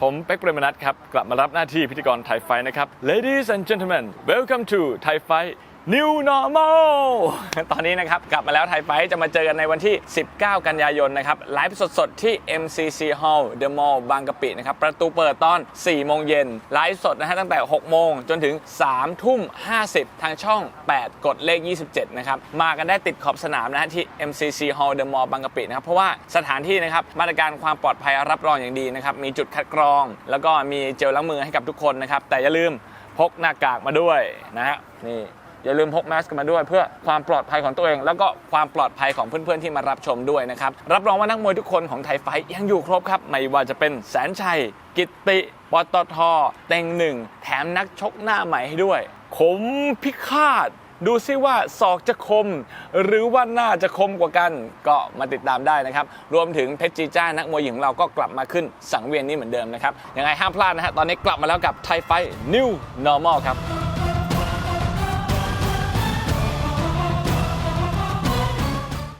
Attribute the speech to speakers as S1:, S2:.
S1: ผมเป็กเปรมนัทครับ กลับมารับหน้าที่พิธีกรไทยไฟนะครับ Ladies and gentlemen welcome to Thai Fight New Normal ตอนนี้นะครับ กลับมาแล้วไทยไฟจะมาเจอกันในวันที่ 19 กันยายนนะครับไลฟ์สดๆ ที่ MCC Hall The Mall บางกะปินะครับ ประตูเปิดตอน 4 โมงเย็นไลฟ์สดนะฮะตั้งแต่ 6 โมงจนถึง 3 ทุ่ม 50 ทางช่อง 8 กดเลข 27 นะครับ มากันได้ติดขอบสนามนะฮะที่ MCC Hall The Mall บางกะปินะครับ เพราะว่าสถานที่นะครับ มาตรการความปลอดภัยรับรองอย่างดีนะครับ มีจุดคัดกรอง แล้วก็มีเจลล้างมือให้กับทุกคนนะครับแต่อย่าลืมพกหน้ากากมาด้วยนะฮะนี่ อย่าลืมพกแมสกันมาด้วย เพื่อความปลอดภัยของตัวเอง แล้วก็ความปลอดภัยของเพื่อนๆที่มารับชมด้วยนะครับรับรองว่านักมวยทุกคนของไทยไฟยังอยู่ครบครับไม่ว่าจะเป็นแสนชัย กิตติปตทเต็งหนึ่งแถมนักชกหน้าใหม่ให้ด้วยขมพิฆาตดูซิว่าศอกจะคม หรือว่าหน้าจะคมกว่ากัน ก็มาติดตามได้นะครับ รวมถึงเพชรจีจ้านักมวยหญิงของเราก็กลับมาขึ้นสังเวียนนี้เหมือนเดิมนะครับยังไงห้ามพลาดนะฮะตอนนี้กลับมาแล้วกับไทยไฟ New Normal ครับ